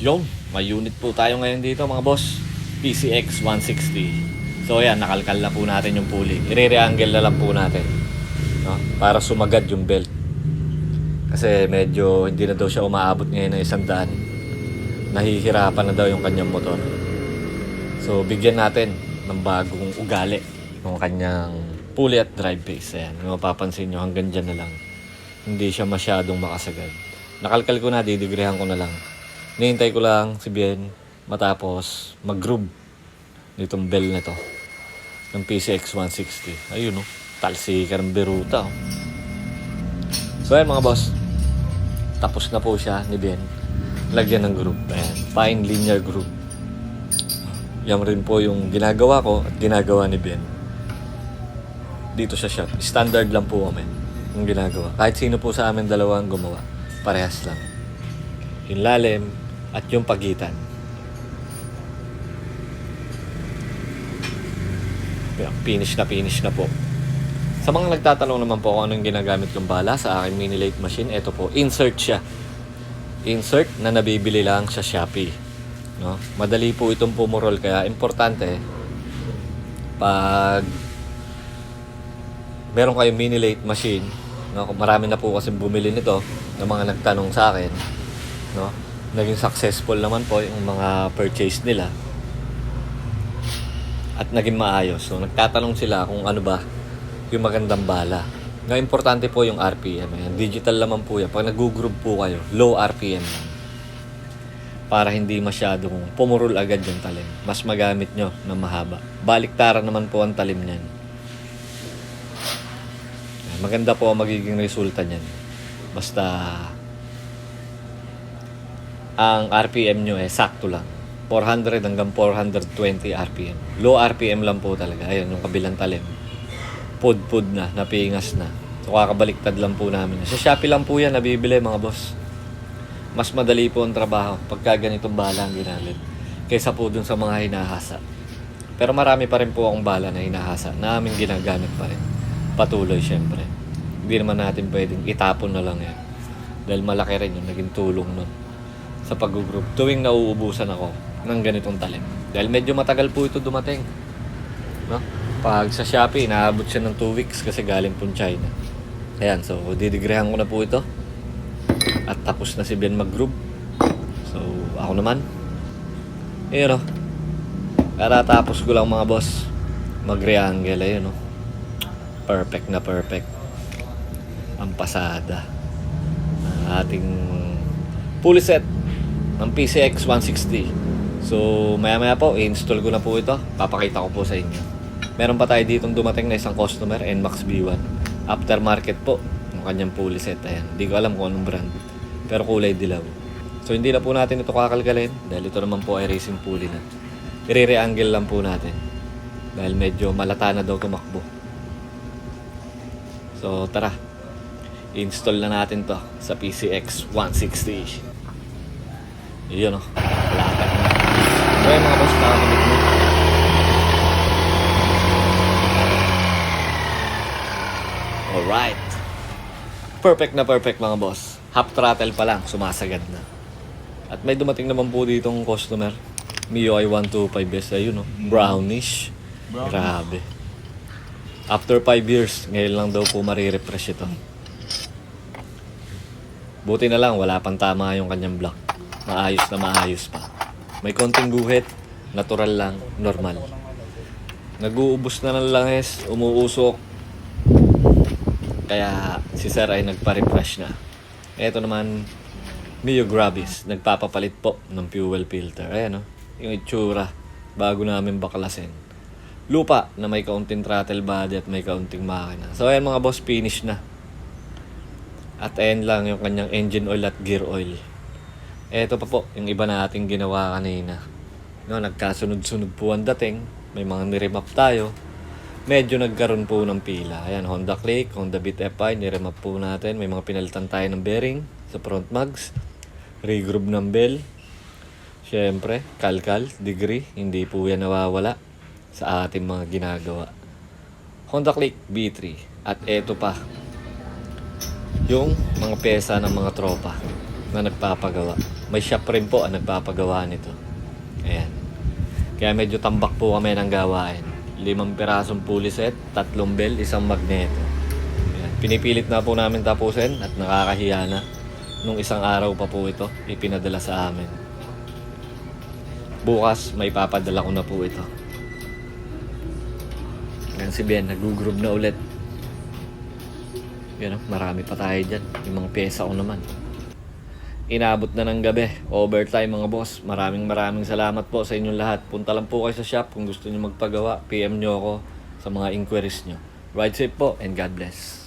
Yung, may unit po tayo ngayon dito mga boss. PCX 160. So ayan, nakalkal na po natin yung pulley. I-re-angle na lang po natin. No? Para sumagad yung belt. Kasi medyo hindi na daw siya umaabot ngayon ng isang daan. Nahihirapan na daw yung kanyang motor. So bigyan natin ng bagong ugali ng kanyang pulley at drive base. Ayan, mapapansin nyo hanggang dyan na lang. Hindi siya masyadong makasagad. Nakalkal ko na, didigrehan ko na lang. Nihintay ko lang si Bien matapos mag-groove nitong bell na to ng PCX 160. Ayun no, talsikan ng beruta. Oh. So ayan mga boss, tapos na po siya ni Ben. Lagyan ng groove. Ayan, fine linear groove. Yan rin po yung ginagawa ko at ginagawa ni Ben. Dito sa shop. Standard lang po kami yung ginagawa. Kahit sino po sa amin dalawa ang gumawa. Parehas lang. Yung lalim at yung pagitan. Finish na finish na po. Sa mga nagtatanong naman po kung anong ginagamit yung bala sa aking mini lathe machine, ito po, insert siya. Insert na nabibili lang sa Shopee. No? Madali po itong pumurol kaya importante pag meron kayong mini lathe machine, no? marami na po kasi bumili nito ng mga nagtanong sa akin, no? Naging successful naman po yung mga purchase nila at naging maayos. So nagtatanong sila kung ano ba yung magandang bala. Nga importante po yung RPM. Ayan. Digital naman po yan. Pag nag-group po kayo, low RPM lang. Para hindi masyadong pumurol agad yung talim. Mas magamit nyo na mahaba. Baliktaran naman po ang talim niyan. Maganda po ang magiging resulta niyan. Basta ang RPM nyo eh sakto lang. 400 hanggang 420 RPM. Low RPM lang po talaga. Ayun, yung kabilang talim. Pud-pud na, napingas na. So, kakabaliktad lang po namin. Sa Shopee lang po yan, nabibili mga boss. Mas madali po ang trabaho pagka ganitong bala ang ginamit. Kaysa po dun sa mga hinahasa. Pero marami pa rin po akong bala na hinahasa na aming ginagamit pa rin. Patuloy, syempre. Hindi naman natin pwedeng itapon na lang yan. Dahil malaki rin yung naging tulong nun sa pag-group tuwing nauubusan ako ng ganitong talim. Dahil medyo matagal po ito dumating. No? Pag sa Shopee, naabot siya ng 2 weeks kasi galing po China. Ayan, so didigrehan ko na po ito. At tapos na si Ben mag-group. So, ako naman. Ayun o. Karatapos ko lang mga boss. Mag-reangle. Ayun o. Perfect na perfect. Ang pasada. Ang ating pulley set ng PCX 160. So, maya-maya po, i-install ko na po ito. Papakita ko po sa inyo. Meron pa tayo ditong dumating na isang customer, NMAX B1. Aftermarket po, yung kanyang pulley set. Ayan. Hindi ko alam kung anong brand. Pero kulay dilaw. So, hindi na po natin ito kakalkalin dahil ito naman po ay racing pulley na. I-re-angle lang po natin. Dahil medyo malata na daw tumakbo. So, tara. I-install na natin to sa PCX 160. Yun o. Lakad na. So yun mga boss, nakakamit mo. Alright. Perfect na perfect mga boss. Half throttle pa lang, sumasagad na. At may dumating naman po ditong customer. MIUI 125S, ayun o. Brownish. Grabe. After 5 years, ngayon lang daw po marirefresh ito. Buti na lang, wala pang tama yung kanyang block. Maayos na maayos pa. May konting guhit, natural lang, normal. Nag-uubos na ng langis, umuusok. Kaya si Sir ay nagpa-refresh na. Ito naman, Mio Gravis, nagpapapalit po ng fuel filter. Ayan o, yung itsura, bago namin baklasin. Lupa na may kaunting throttle body at may kaunting makina. So ayan mga boss, finish na. At ayan lang yung kanyang engine oil at gear oil. Eto pa po, yung iba nating ginawa kanina. No, nagkasunod-sunod po ang dating. May mga niremap tayo. Medyo nagkaroon po ng pila. Ayan, Honda Click, Honda Beat FI, niremap po natin. May mga pinalitan tayo ng bearing sa front mags. Regroove ng bell. Siyempre, kalkal, degree, hindi po yan nawawala sa ating mga ginagawa. Honda Click B3. At eto pa, yung mga pesa ng mga tropa. Na nagpapagawa. May shop rin po ang nagpapagawa nito. Ayan. Kaya medyo tambak po kami ng gawain. Limang pirasong pulley set, tatlong bell, isang magneto. Ayan. Pinipilit na po namin tapusin at nakakahiya na. Nung isang araw pa po ito, ipinadala sa amin. Bukas, may papadala ko na po ito. Yan si Ben, nag-groove na ulit. Yan o, marami pa tayo dyan. Yung mga pyesa ko naman. Inabot na ng gabi. Overtime mga boss. Maraming maraming salamat po sa inyong lahat. Punta lang po kayo sa shop kung gusto niyo magpagawa. PM nyo ako sa mga inquiries nyo. Ride safe po and God bless.